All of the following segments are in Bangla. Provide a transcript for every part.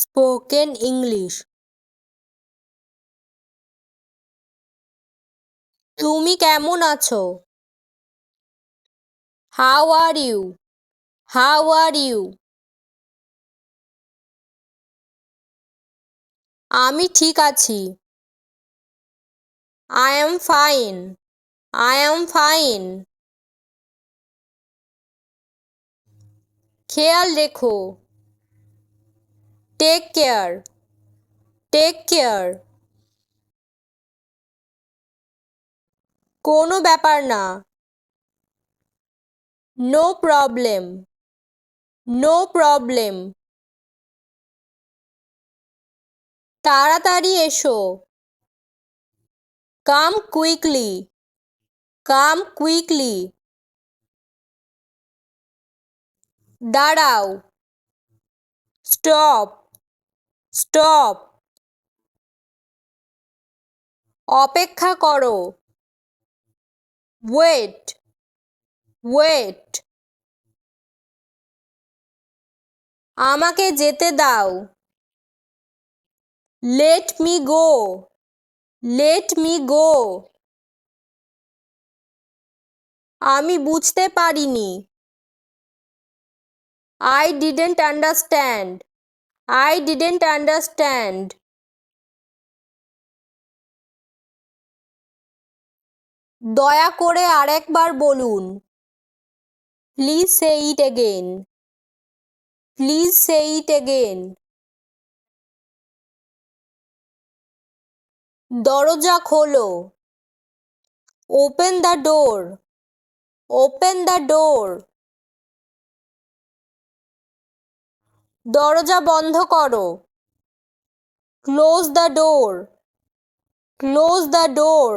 স্পোকেন ইংলিশ তুমি কেমন আছো? How are you how are you আমি ঠিক আছি। I am fine I am fine খেয়াল রেখো। টেক কেয়ার টেক কেয়ার কোনো ব্যাপার না। নো প্রবলেম নো প্রবলেম তাড়াতাড়ি এসো। কাম কুইকলি কাম কুইকলি দাঁড়াও। Stop stop. অপেক্ষা করো। Wait wait. আমাকে যেতে দাও। Let me go, let me go. আমি বুঝতে পারিনি। I didn't understand. I didn't understand দয়া করে আরেকবার বলুন। Please say it again please say it again দরজা খোলো। Open the door open the door দরজা বন্ধ করো। Close the door close the door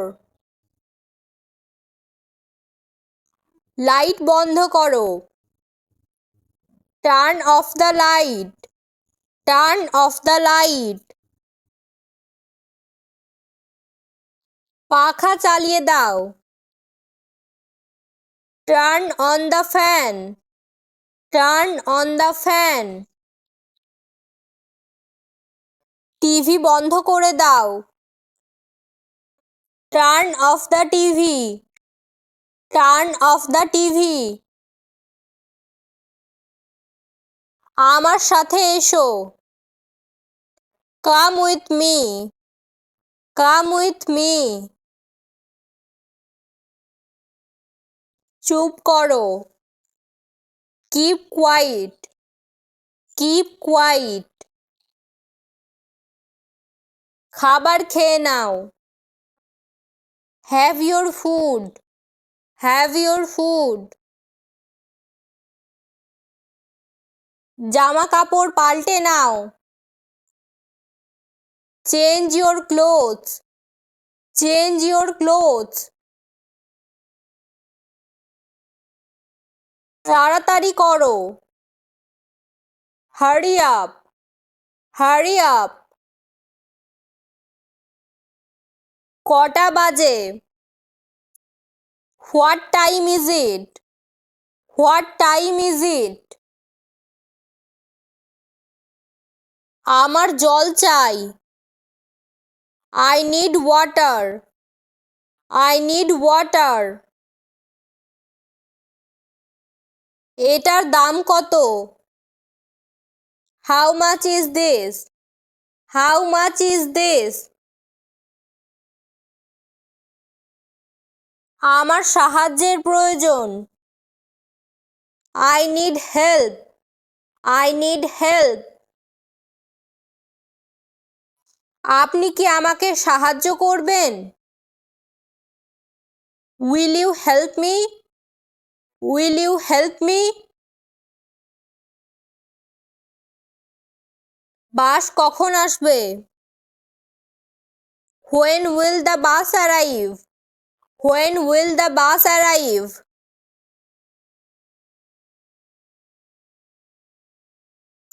light বন্ধ করো। Turn off the light turn off the light পাখা চালিয়ে দাও। Turn on the fan turn on the fan TV বন্ধ করে দাও। Turn off the TV. Turn off the TV. আমার সাথে এসো। Come with me. Come with me. চুপ করো। Keep quiet. Keep quiet. খাবার খেয়ে নাও। Have your food have your food জামা কাপড় পাল্টে নাও। Change your clothes change your clothes তাড়াতাড়ি করো। হারি আপ হারি আপ কটা বাজে? What time is it what time is it আমার জল চাই। I need water I need water এটার দাম কত? How much is this how much is this আমার সাহায্যের প্রয়োজন। I need help I need help আপনি কি আমাকে সাহায্য করবেন? Will you help me will you help me bus কখন আসবে? When will the bus arrive when will the bus arrive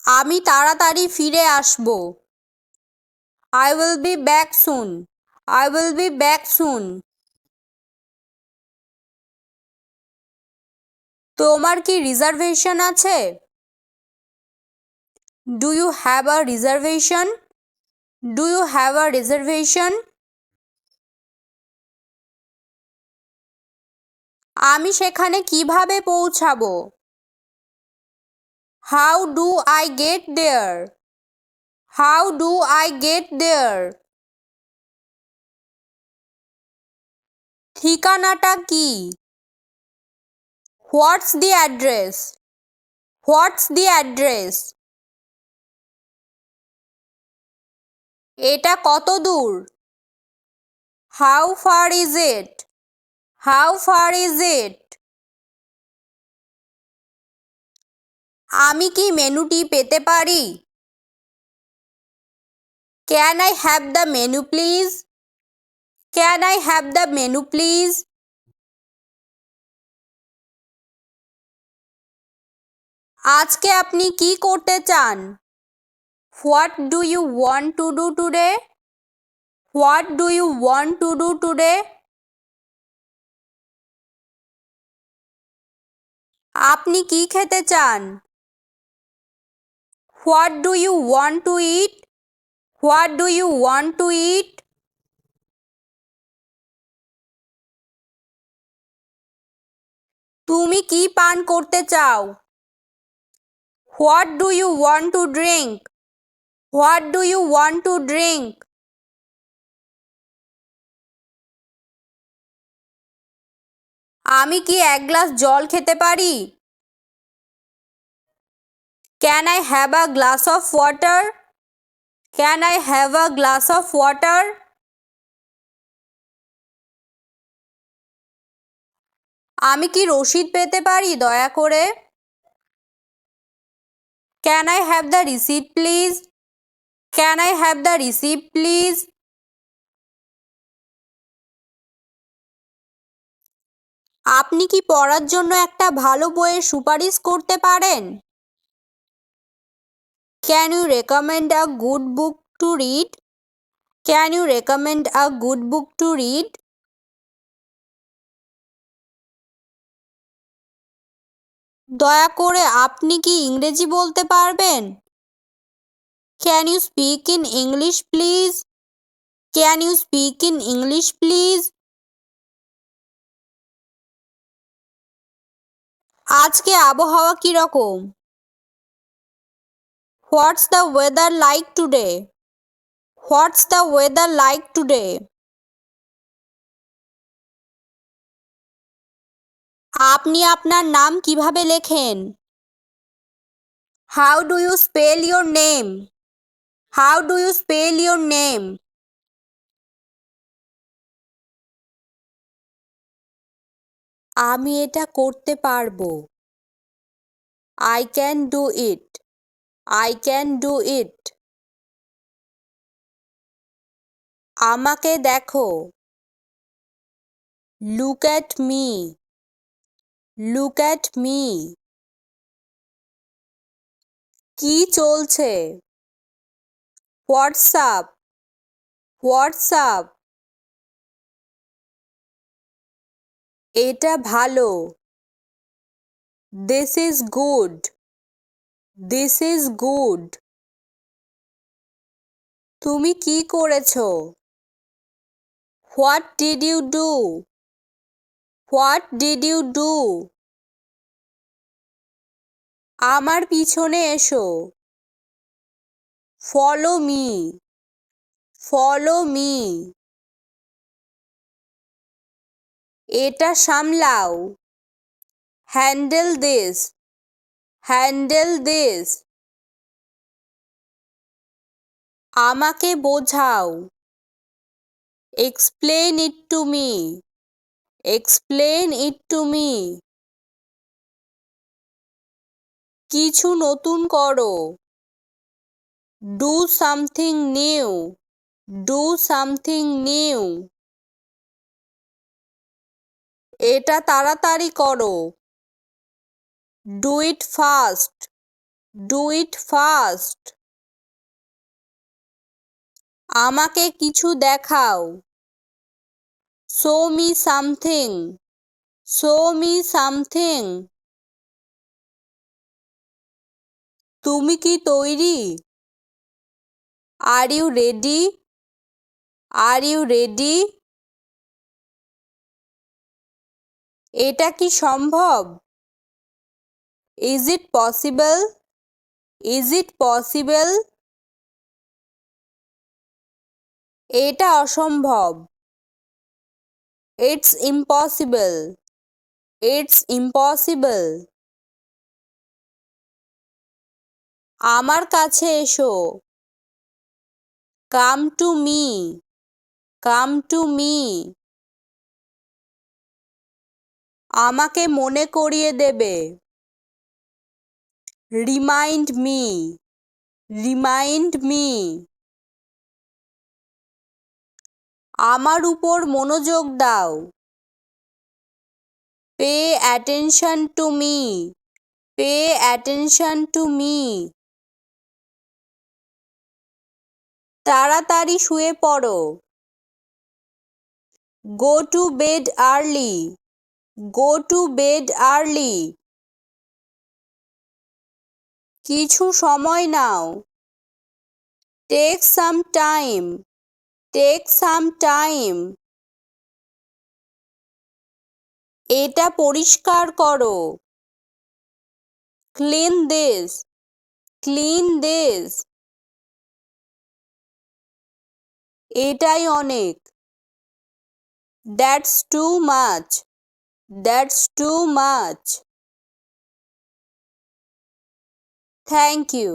আমি তাড়াতাড়ি ফিরে আসব। I will be back soon I will be back soon তোমার কি রিজার্ভেশন আছে? Do you have a reservation do you have a reservation আমি সেখানে কীভাবে পৌঁছাবো? How do I get there how do I get there ঠিকানাটা কি? What's the address what's the address এটা কত দূর? How far is it how far is it আমি কি মেনুটি পেতে পারি? Can I have the menu please can I have the menu please আজকে আপনি কি করতে চান? What do you want to do today what do you want to do today আপনি কি খেতে চান? What do you want to eat? What do you want to eat? তুমি কি পান করতে চাও? What do you want to drink what do you want to drink আমি কি এক গ্লাস জল খেতে পারি? Can I have a glass of water can I have a glass of water আমি কি রসিদ পেতে পারি, দয়া করে? Can I have the receipt please can I have the receipt please আপনি কি পড়ার জন্য একটা ভালো বইয়ের সুপারিশ করতে পারেন? Can you recommend a good book to read can you recommend a good book to read দয়া করে আপনি কি ইংরেজি বলতে পারবেন? Can you speak in English please can you speak in English please আজকে আবহাওয়া কীরকম what's the weather like today what's the weather like today আপনি আপনার নাম কীভাবে লেখেন? How do you spell your name how do you spell your name আমি এটা করতে পারব। I can do it I can do it আমাকে দেখো। Look at me look at me কি চলছে? হোয়াটসঅ্যাপ হোয়াটসঅ্যাপ এটা ভালো। This is good this is good তুমি কি করেছ? What did you do what did you do আমার পিছনে এসো। ফলো মি ফলো মি এটা সামলাও। হ্যান্ডেল দিস হ্যান্ডেল দিস আমাকে বোঝাও। Explain it to me explain it to me কিছু নতুন করো। Do something new do something new এটা তাড়াতাড়ি করো। Do it fast do it fast আমাকে কিছু দেখাও। Show me something show me something তুমি কি তৈরি? Are you ready are you ready এটা কি সম্ভব? Is it possible is it possible এটা অসম্ভব। ইটস ইম্পসিবল ইটস ইম্পসিবল আমার কাছে এসো। Come to me come to me আমাকে মনে করিয়ে দেবে। রিমাইন্ড মি রিমাইন্ড মি আমার উপর মনোযোগ দাও। Pay attention to me pay attention to me তাড়াতাড়ি শুয়ে পড়ো। Go to bed early go to bed early কিছু সময় নাও। Take some time take some time এটা পরিষ্কার করো। ক্লিন দিস ক্লিন দিস এটাই অনেক। That's too much that's too much thank you